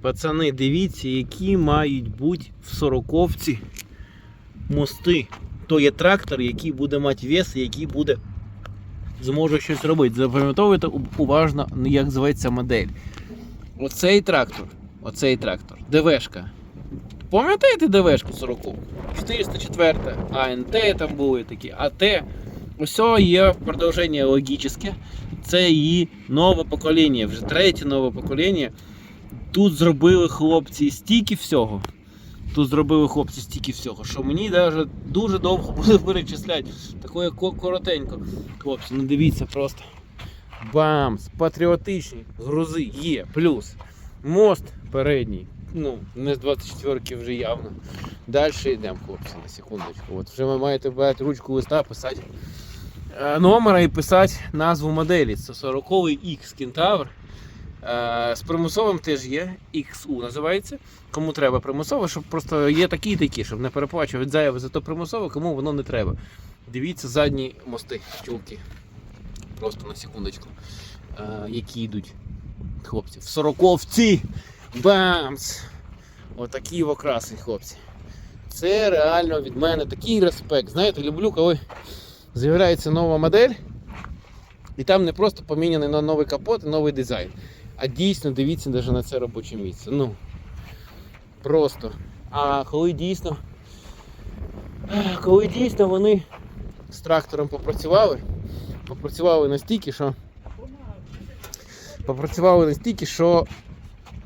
Пацани, дивіться, які мають бути в сороковці мости. То є трактор, який буде мати вес, який буде зможе щось робити. Запам'ятовуйте уважно, як називається модель. Оцей трактор, оцей трактор, ДВшка. Пам'ятаєте ДВшку 40? 404 АНТ там були такі, АТ. Ось є продовження логічне. Це її нове покоління, вже третє нове покоління. Тут зробили хлопці стільки всього. Тут зробили хлопці стільки всього, що мені навіть дуже довго буде перечисляти. Такое коротенько. Хлопці, ну дивіться просто. Бамс, патріотичні грузи є. Плюс мост передній. Ну, не з 24-ки вже явно. Далі йдемо, хлопці, на секундочку. От вже ви маєте брати ручку листа, писати е, номера і писати назву моделі. Це 40-й X Kentaur. Е, З примусовим теж є, XU називається. Кому треба примусове, щоб просто є такі і такі, щоб не переплачувати зайве за то примусове, кому воно не треба. Дивіться задні мости, чулки. Просто на секундочку. Е, які йдуть хлопці. В сороковці! Бамс! Отакі окраси, хлопці. Це реально від мене такий респект. Знаєте, люблю, коли з'являється нова модель, і там не просто поміняний на новий капот і новий дизайн. А дійсно дивіться навіть на це робоче місце. Ну просто. А коли дійсно. Коли дійсно вони з трактором попрацювали, попрацювали настільки, що. Попрацювали настільки, що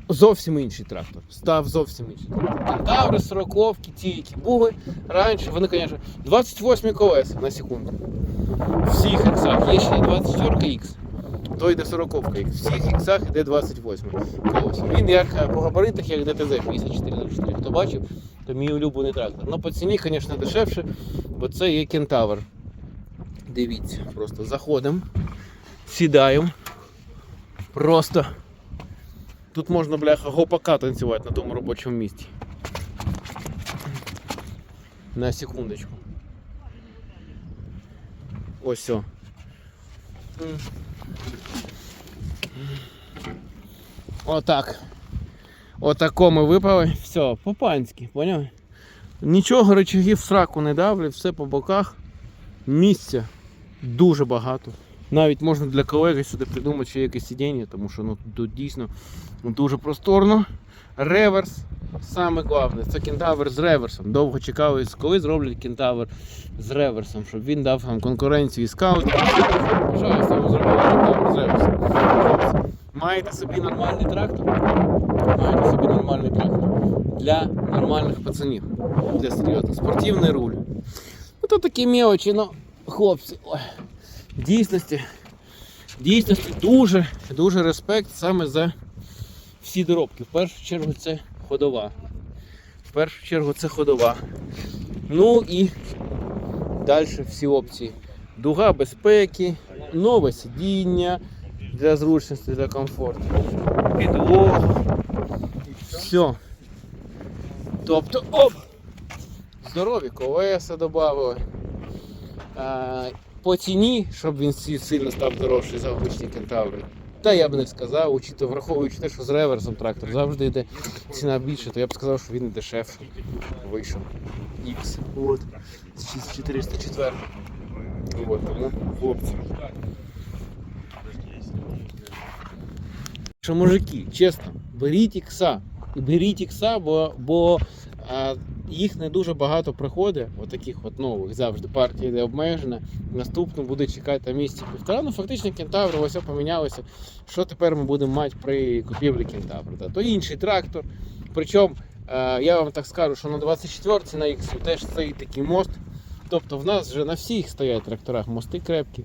зовсім інший трактор. Став зовсім інший. Кентаври, сороковки, ті, які були раніше, вони, звісно, 28 колеса на секунду. Всіх іксах. Є ще 24 X. То йде 40 X. Всіх іксах йде 28 колесо. Він як е, по габаритах, як ДТЗ 5404. Хто бачив, то мій улюблений трактор. Ну по ціні, звісно, дешевше, бо це є кентавр. Дивіться, просто заходимо, сідаємо. Просто тут можна, бляха, гопака танцювати на тому робочому місці. На секундочку. Ось все. Отак. Отако ми випали. Все, по-панськи, поняв? Нічого речагів сраку не давлять, все по боках. Місця дуже багато. Навіть можна для колеги сюди придумати ще якесь сидіння, тому що ну, тут дійсно дуже просторно. Реверс. Саме головне, це кентавр з реверсом. Довго чекали, коли зроблять кентавр з реверсом, щоб він дав нам конкуренцію і реверсом. Маєте собі нормальний трактор? Маєте собі нормальний трактор для нормальних пацанів. Для серйозних. Спортивний руль. Ну то такі мелочі, ну, хлопці. Ой. Дійсності, дійсності дуже, дуже респект саме за всі доробки. В першу чергу це ходова. В першу чергу це ходова. Ну і далі всі опції. Дуга безпеки, нове сидіння для зручності, для комфорту. Підлога. Все. Тобто, оп! Здорові колеса додали. По ціні, щоб він сильно став дорожчий за обичні кентаври. Та я б не сказав, учито, враховуючи те, що з реверсом трактор завжди йде ціна більше, то я б сказав, що він дешевше вийшов. X. От. З 404. От, тому хлопці. Що мужики, чесно, беріть ікса. Беріть ікса, бо, бо а, їх не дуже багато приходить, отаких от нових завжди. Партія йде обмежена. Наступно буде чекати місяці півтора. Ну фактично кентавр ось помінялося. Що тепер ми будемо мати при купівлі кентавра? То інший трактор. Причому е, я вам так скажу, що на 24 на X теж стоїть такий мост. Тобто в нас вже на всіх стоять тракторах мости крепкі.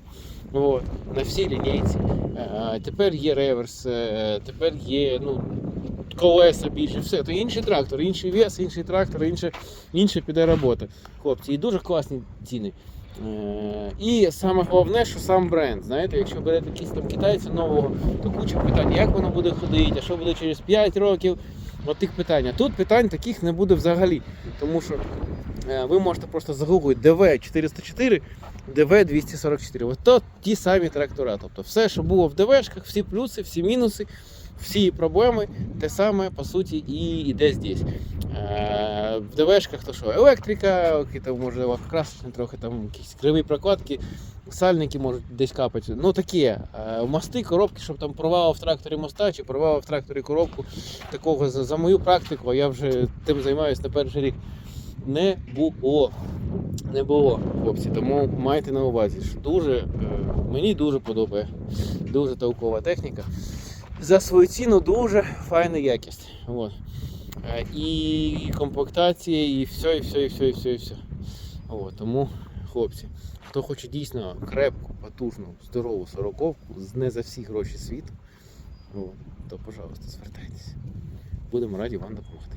От, на всій лінійці. Е, тепер є реверс, е, тепер є ну, колеса більше, все. То інший трактор, інший вес, інший трактор, інше, інше піде робота. Хлопці, і дуже класні ціни. Е, І саме головне, що сам бренд. Знаєте, якщо берете якісь там китайця нового, то куча питань, як воно буде ходити, а що буде через 5 років. От тих питань. А тут питань таких не буде взагалі. Тому що е, ви можете просто загуглити DV404, DV244. Ось то ті самі трактора. Тобто все, що було в ДВшках, всі плюси, всі мінуси, всі проблеми те саме, по суті, і йде здесь. Е, В ДВшках то що, електрика, там може красочні трохи, там якісь криві прокладки, сальники можуть десь капати. Ну таке. Е, Мости, коробки, щоб там порвало в тракторі моста чи порвало в тракторі коробку. Такого за, за мою практику, а я вже тим займаюся на перший рік. Не було. Не було, хлопці. Тому майте на увазі, що дуже, е, мені дуже подобає. Дуже толкова техніка. За свою ціну дуже файна якість. От. Е, І комплектація, і все, і все, і все, і все, і все. От, тому, хлопці, хто хоче дійсно крепку, потужну, здорову сороковку не за всі гроші світу, от, то, пожалуйста, звертайтеся. Будемо раді вам допомогти.